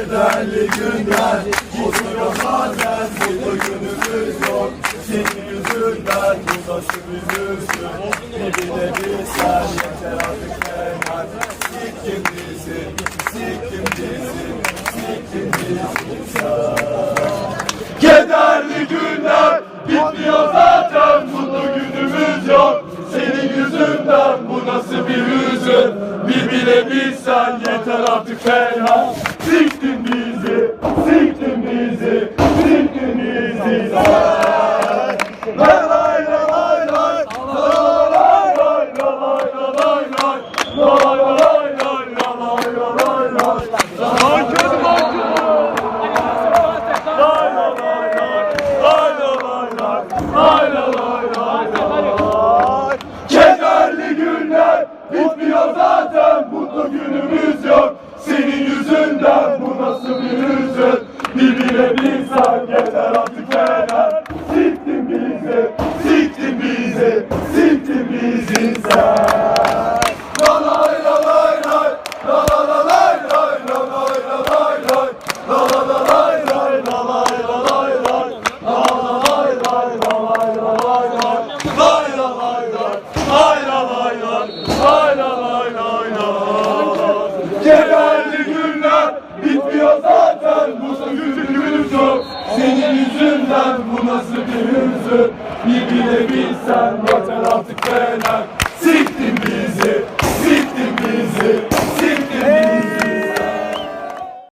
Kederli günler Bozuluyor bazen Mutlu günümüz yok. Senin yüzünden Bu nasıl bir hüzün Bir bile bilsen Yeter artık hemen Siktim bizi Siktim bizi Siktim bizi Kederli günler Bitmiyor zaten Mutlu günümüz yok. Senin yüzünden Bu nasıl bir hüzün? Bir bile bilsen Yeter artık fena Siktin bizi Siktin bizi Siktin bizi Lay lay lay lay lay Lay lay lay lay lay lay Lay lay lay lay lay lay lay lay Kederli günler bitmiyor zaten Mutlu günümüz yok Senin yüzünden bu nasıl bir hüzün Bir bile bilsen yeter artık fena Siktin bizi, siktin bizi, siktin bizi sen yüzünden bu nasıl bir hüzün? Bir bile bilsen yeter artık bizi